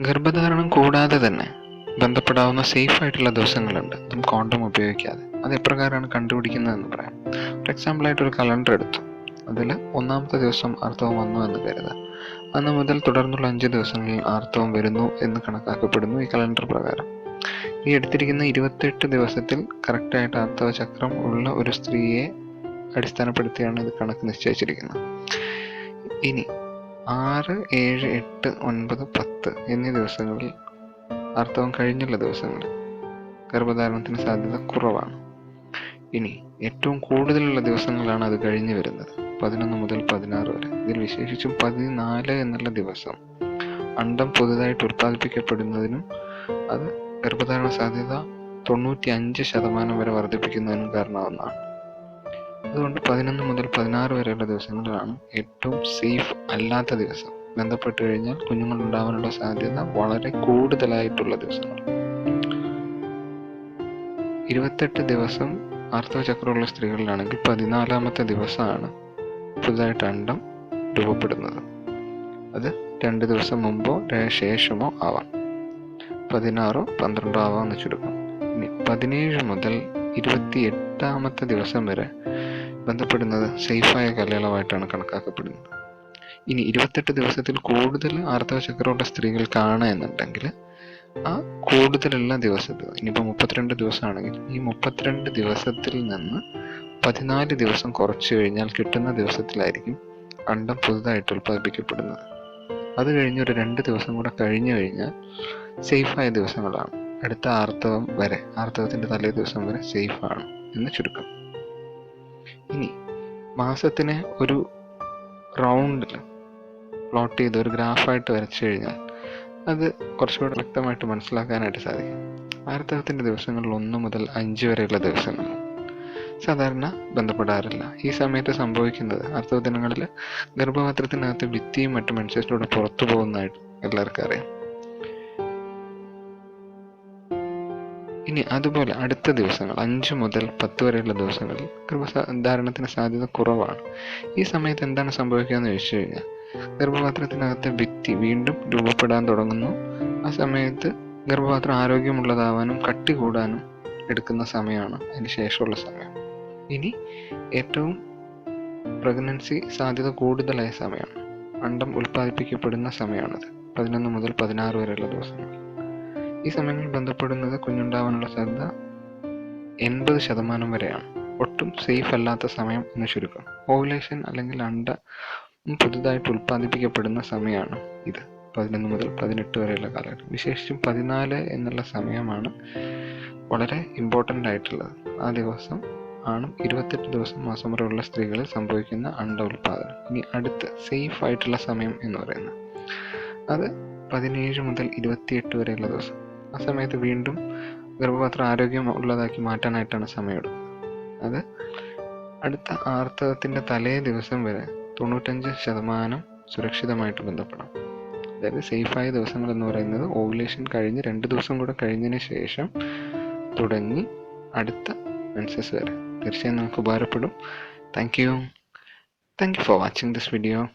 ഗർഭധാരണം കൂടാതെ തന്നെ ബന്ധപ്പെടാവുന്ന സേഫ് ആയിട്ടുള്ള ദിവസങ്ങളുണ്ട്. അതും കോണ്ടം ഉപയോഗിക്കാതെ. അത് എപ്രകാരമാണ് കണ്ടുപിടിക്കുന്നതെന്ന് പറയാം. ഫോർ എക്സാമ്പിൾ ആയിട്ട് ഒരു കലണ്ടർ എടുത്തു. അതിൽ ഒന്നാമത്തെ ദിവസം ആർത്തവം വന്നു എന്ന് കരുതാം അന്ന് മുതൽ തുടർന്നുള്ള അഞ്ച് ദിവസങ്ങളിൽ ആർത്തവം വരുന്നു എന്ന് കണക്കാക്കപ്പെടുന്നു ഈ കലണ്ടർ പ്രകാരം. ഈ എടുത്തിരിക്കുന്ന ഇരുപത്തെട്ട് ദിവസത്തിൽ കറക്റ്റായിട്ട് ആർത്തവ ചക്രം ഉള്ള ഒരു സ്ത്രീയെ അടിസ്ഥാനപ്പെടുത്തിയാണ് ഇത് കണക്ക് നിശ്ചയിച്ചിരിക്കുന്നത്. ഇനി ആറ് ഏഴ് എട്ട് ഒൻപത് പത്ത് എന്നീ ദിവസങ്ങളിൽ അർത്ഥവും കഴിഞ്ഞുള്ള ദിവസങ്ങളിൽ ഗർഭധാരണത്തിന് സാധ്യത കുറവാണ്. ഇനി ഏറ്റവും കൂടുതലുള്ള ദിവസങ്ങളാണ് അത് കഴിഞ്ഞു വരുന്നത്. പതിനൊന്ന് മുതൽ പതിനാറ് വരെ. ഇതിൽ വിശേഷിച്ചും പതിനാല് എന്നുള്ള ദിവസം അണ്ടം പുതുതായിട്ട് ഉൽപ്പാദിപ്പിക്കപ്പെടുന്നതിനും അത് ഗർഭധാരണ സാധ്യത തൊണ്ണൂറ്റി അഞ്ച് ശതമാനം വരെ വർദ്ധിപ്പിക്കുന്നതിനും കാരണമാവുന്നതാണ്. അതുകൊണ്ട് പതിനൊന്ന് മുതൽ പതിനാറ് വരെയുള്ള ദിവസങ്ങളിലാണ് ഏറ്റവും സേഫ് അല്ലാത്ത ദിവസം. ബന്ധപ്പെട്ട് കഴിഞ്ഞാൽ കുഞ്ഞുങ്ങൾ ഉണ്ടാവാനുള്ള സാധ്യത വളരെ കൂടുതലായിട്ടുള്ള ദിവസങ്ങൾ. ഇരുപത്തെട്ട് ദിവസം ആർത്തവചക്രമുള്ള സ്ത്രീകളിലാണെങ്കിൽ പതിനാലാമത്തെ ദിവസമാണ് പുതുതായിട്ട് അണ്ടം രൂപപ്പെടുന്നത്. അത് രണ്ട് ദിവസം മുമ്പോ ശേഷമോ ആവാം. പതിനാറോ പന്ത്രണ്ടോ ആവാമെന്ന് ചുരുക്കം. ഇനി പതിനേഴ് മുതൽ ഇരുപത്തി എട്ടാമത്തെ ദിവസം വരെ ബന്ധപ്പെടുന്നത് സേഫായ കാലയളവായിട്ടാണ് കണക്കാക്കപ്പെടുന്നത്. ഇനി ഇരുപത്തെട്ട് ദിവസത്തിൽ കൂടുതൽ ആർത്തവചക്രമുള്ള സ്ത്രീകൾക്കാണ് എന്നുണ്ടെങ്കിൽ ആ കൂടുതലുള്ള ദിവസത്തിൽ ഇനിയിപ്പോൾ മുപ്പത്തിരണ്ട് ദിവസമാണെങ്കിൽ ഈ മുപ്പത്തിരണ്ട് ദിവസത്തിൽ നിന്ന് പതിനാല് ദിവസം കുറച്ച് കഴിഞ്ഞാൽ കിട്ടുന്ന ദിവസത്തിലായിരിക്കും അണ്ടം പുതുതായിട്ട് ഉൽപ്പാദിപ്പിക്കപ്പെടുന്നത്. അത് കഴിഞ്ഞ് ഒരു രണ്ട് ദിവസം കൂടെ കഴിഞ്ഞു കഴിഞ്ഞാൽ സേഫായ ദിവസങ്ങളാണ്. അടുത്ത ആർത്തവം വരെ ആർത്തവത്തിന്റെ തലേ ദിവസം വരെ സേഫാണ് എന്ന് ചുരുക്കം. ഇനി മാസത്തിനെ ഒരു റൗണ്ടിൽ പ്ലോട്ട് ചെയ്ത് ഒരു ഗ്രാഫായിട്ട് വരച്ചു കഴിഞ്ഞാൽ അത് കുറച്ചുകൂടെ വ്യക്തമായിട്ട് മനസ്സിലാക്കാനായിട്ട് സാധിക്കും. ആർത്തവത്തിന്റെ ദിവസങ്ങളിൽ ഒന്ന് മുതൽ അഞ്ച് വരെയുള്ള ദിവസങ്ങൾ. സാധാരണ ബന്ധപ്പെടാറില്ല. ഈ സമയത്ത് സംഭവിക്കുന്നത് ആർത്തവ ദിനങ്ങളിൽ ഗർഭപാത്രത്തിനകത്ത് ഭിത്തിയും മറ്റും മനുഷ്യരിലൂടെ പുറത്തു പോകുന്നതായിട്ട് എല്ലാവർക്കും അറിയാം. ഇനി അതുപോലെ അടുത്ത ദിവസങ്ങൾ അഞ്ച് മുതൽ പത്ത് വരെയുള്ള ദിവസങ്ങളിൽ ഗർഭധാരണത്തിന് സാധ്യത കുറവാണ്. ഈ സമയത്ത് എന്താണ് സംഭവിക്കുക എന്ന് ചോദിച്ചു കഴിഞ്ഞാൽ ഗർഭപാത്രത്തിനകത്തെ ഭിത്തി വീണ്ടും രൂപപ്പെടാൻ തുടങ്ങുന്നു. ആ സമയത്ത് ഗർഭപാത്രം ആരോഗ്യമുള്ളതാവാനും കട്ടി കൂടാനും എടുക്കുന്ന സമയമാണ് അതിന് ശേഷമുള്ള സമയം. ഇനി ഏറ്റവും പ്രഗ്നൻസി സാധ്യത കൂടുതലായ സമയമാണ് അണ്ടം ഉൽപ്പാദിപ്പിക്കപ്പെടുന്ന സമയമാണത് പതിനൊന്ന് മുതൽ പതിനാറ് വരെയുള്ള ദിവസങ്ങൾ. ഈ സമയങ്ങളിൽ ബന്ധപ്പെടുന്നത് കുഞ്ഞുണ്ടാവാനുള്ള സാധ്യത എൺപത് ശതമാനം വരെയാണ്. ഒട്ടും സേഫ് അല്ലാത്ത സമയം എന്ന് ചുരുക്കം. ഓവുലേഷൻ അല്ലെങ്കിൽ അണ്ട പുതുതായിട്ട് ഉൽപ്പാദിപ്പിക്കപ്പെടുന്ന സമയമാണ് ഇത്. പതിനൊന്ന് മുതൽ പതിനെട്ട് വരെയുള്ള കാലഘട്ടം. വിശേഷിച്ചും പതിനാല് എന്നുള്ള സമയമാണ് വളരെ ഇമ്പോർട്ടന്റ് ആയിട്ടുള്ളത്. ആ ദിവസം ആണ് ഇരുപത്തെട്ട് ദിവസം മാസം വരെയുള്ള സ്ത്രീകളിൽ സംഭവിക്കുന്ന അണ്ട ഉൽപാദനം. ഇനി അടുത്ത് സേഫ് ആയിട്ടുള്ള സമയം എന്ന് പറയുന്നത്. അത് പതിനേഴ് മുതൽ ഇരുപത്തിയെട്ട് വരെയുള്ള ദിവസം. ആ സമയത്ത് വീണ്ടും ഗർഭപാത്രം ആരോഗ്യം ഉള്ളതാക്കി മാറ്റാനായിട്ടാണ് സമയമെടുക്കുന്നത് അത് അടുത്ത ആർത്തവത്തിന്റെ തലേ ദിവസം വരെ തൊണ്ണൂറ്റഞ്ച് ശതമാനം സുരക്ഷിതമായിട്ട് ബന്ധപ്പെടാം. അതായത് സേഫായ ദിവസങ്ങൾ എന്ന് പറയുന്നത് ഓവുലേഷൻ കഴിഞ്ഞ് രണ്ട് ദിവസം കൂടെ കഴിഞ്ഞതിന് ശേഷം തുടങ്ങി അടുത്ത മെൻസസ് വരെ. തീർച്ചയായും നമുക്ക് ഉപകാരപ്പെടും. Thank you. Thank you for watching this video.